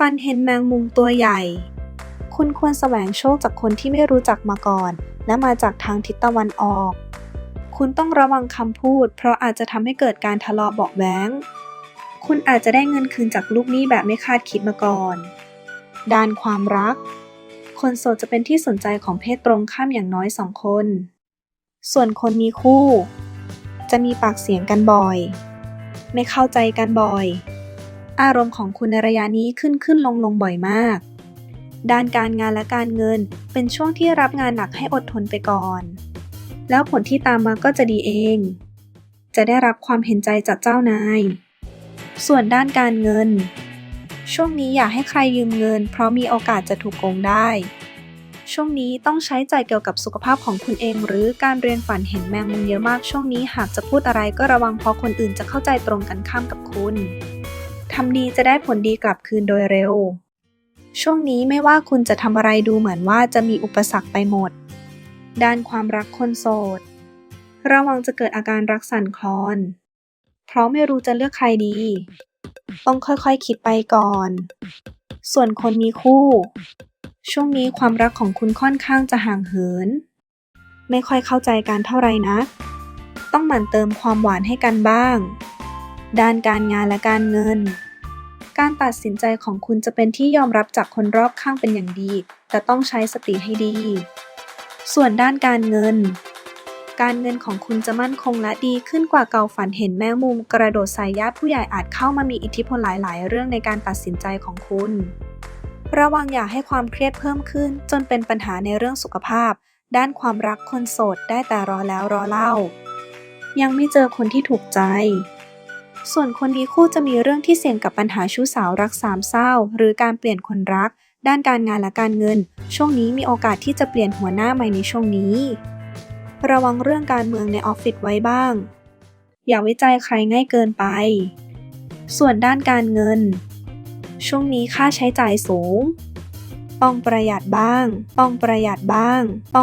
ฟันเห็นแมงมุมตัวใหญ่ คุณควรแสวงโชคจากคนที่ไม่รู้จักมาก่อน และมาจากทางทิศตะวันออก คุณต้องระวังคำพูด เพราะอาจจะทำให้เกิดการทะเลาะเบาะแว้งคุณอาจจะได้เงินคืนจากลูกหนี้แบบไม่คาดคิดมาก่อน ด้านความรัก คนโสดจะเป็นที่สนใจของเพศตรงข้ามอย่างน้อยสองคน ส่วนคนมีคู่ จะมีปากเสียงกันบ่อย ไม่เข้าใจกันบ่อย อารมณ์ของคุณในระยะนี้ขึ้นขึ้นลงลงบ่อยมาก ด้านการงานและการเงินเป็นช่วงที่รับงานหนักให้อดทนไปก่อน แล้วผลที่ตามมาก็จะดีเอง จะได้รับความเห็นใจจากเจ้านาย ส่วนด้านการเงิน ช่วงนี้อย่าให้ใครยืมเงิน เพราะมีโอกาสจะถูกโกงได้ ช่วงนี้ต้องใช้ใจเกี่ยวกับสุขภาพของคุณเอง หรือการเรียนฝันเห็นแมงมุมเยอะมากช่วงนี้หากจะพูดอะไรก็ระวังเพราะคนอื่นจะเข้าใจตรงกันข้ามกับคุณ ทำดีจะได้ผลดีกลับคืนโดยเร็ว ช่วงนี้ไม่ว่าคุณจะทำอะไรดูเหมือนว่าจะมีอุปสรรคไปหมด ด้านความรักคนโสด ระวังจะเกิดอาการรักสั่นคลอน เพราะไม่รู้จะเลือกใครดี ต้องค่อยๆคคิดไปก่อน ส่วนคนมีคู่ ช่วงนี้ความรักของคุณค่อนข้างจะห่างเหิน ไม่ค่อยเข้าใจกันเท่าไหร่นะ ต้องหมั่นเติมความหวานให้กันบ้าง ด้านการงานและการเงิน การตัดสินใจของคุณจะเป็นที่ยอมรับจากคนรอบข้างเป็นอย่างดี แต่ต้องใช้สติให้ดี ส่วนด้านการเงิน การเงินของคุณจะมั่นคงและดีขึ้นกว่าเก่าฝันเห็นแมงมุม กระโดดใส่ญาติผู้ใหญ่อาจเข้ามามีอิทธิพลหลาย ๆ เรื่องในการตัดสินใจของคุณ ระวังอย่าให้ความเครียดเพิ่มขึ้น จนเป็นปัญหาในเรื่องสุขภาพ ด้านความรักคนโสดได้แต่รอแล้วรอเล่า ยังไม่เจอคนที่ถูกใจ ส่วนคนมีคู่จะมีเรื่องที่เสี่ยงกับปัญหาชู้สาวรักสามเศร้า หรือการเปลี่ยนคนรัก ด้านการงานและการเงิน ช่วงนี้มีโอกาสที่จะเปลี่ยนหัวหน้าใหม่ในช่วงนี้ ระวังเรื่องการเมืองในออฟฟิศไว้บ้าง อย่าไว้ใจใครง่ายเกินไป ส่วนด้านการเงิน ช่วงนี้ค่าใช้จ่ายสูง ต้องประหยัดบ้าง ต้องประหยัดบ้าง ต้อง